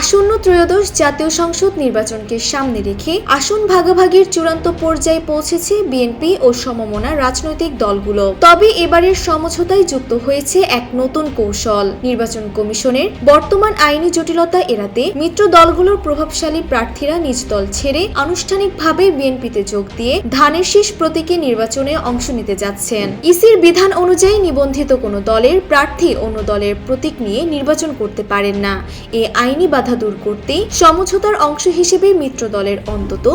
আসন্ন ত্রয়োদশ জাতীয় সংসদ নির্বাচনকে সামনে রেখে আসন ভাগাভাগির চূড়ান্ত পর্যায়ে পৌঁছেছে বিএনপি ও সমমনা রাজনৈতিক দলগুলো। তবে এবারের সমঝোতায় যুক্ত হয়েছে এক নতুন কৌশল। নির্বাচন কমিশনের বর্তমান আইনি জটিলতা এড়াতে মিত্র দলগুলোর প্রভাবশালী প্রার্থীরা নিজ দল ছেড়ে আনুষ্ঠানিকভাবে বিএনপিতে যোগ দিয়ে ধানের শীষ প্রতীকে নির্বাচনে অংশ নিতে যাচ্ছেন। ইসির বিধান অনুযায়ী নিবন্ধিত কোনো দলের প্রার্থী অন্য দলের প্রতীক নিয়ে নির্বাচন করতে পারেন না। এ আইনি বাধা দূর করতেই সমঝোতার অংশ হিসেবে মিত্র দলের অন্তত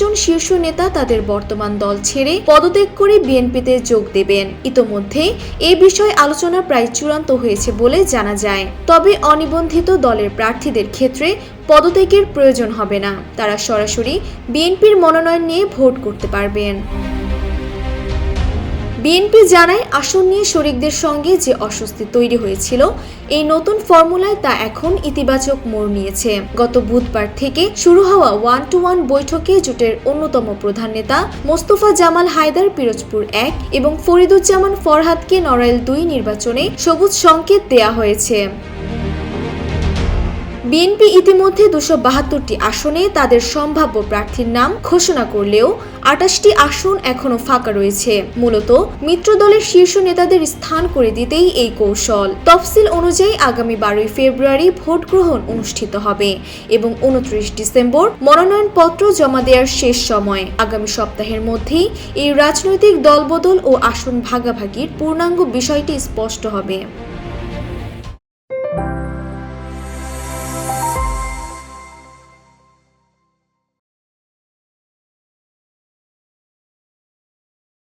জন শীর্ষ নেতা তাদের বর্তমান দল ছেড়ে পদত্যাগ করে বিএনপিতে যোগ দেবেন। ইতোমধ্যে এ বিষয়ে আলোচনা প্রায় চূড়ান্ত হয়েছে বলে জানা যায়। তবে অনিবন্ধিত দলের প্রার্থীদের ক্ষেত্রে পদত্যাগের প্রয়োজন হবে না। তারা সরাসরি বিএনপির মনোনয়ন নিয়ে ভোট করতে পারবেন। বিএনপি জানায় আসন নিয়ে শরিকদের সঙ্গে যে অস্বস্তি তৈরি হয়েছিল, এই নতুন ফর্মুলায় তা এখন ইতিবাচক মোড় নিয়েছে। গত বুধবার থেকে শুরু হওয়া ওয়ান টু ওয়ান বৈঠকে জোটের অন্যতম প্রধান নেতা মোস্তফা জামাল হায়দার পিরোজপুর এক এবং ফরিদুজ্জামান ফরহাদকে নড়াইল দুই নির্বাচনে সবুজ সংকেত দেয়া হয়েছে। বিএনপি ইতিমধ্যে দুশো বাহাত্তরটি আসনে তাদের সম্ভাব্য প্রার্থীর নাম ঘোষণা করলেও আটাশটি আসন এখনও ফাঁকা রয়েছে। মূলত মিত্র দলের শীর্ষ নেতাদের স্থান করে দিতেই এই কৌশল। তফসিল অনুযায়ী আগামী বারোই ফেব্রুয়ারি ভোট গ্রহণ অনুষ্ঠিত হবে এবং উনত্রিশ ডিসেম্বর মনোনয়নপত্র জমা দেওয়ার শেষ সময়। আগামী সপ্তাহের মধ্যেই এই রাজনৈতিক দলবদল ও আসন ভাগাভাগির পূর্ণাঙ্গ বিষয়টি স্পষ্ট হবে।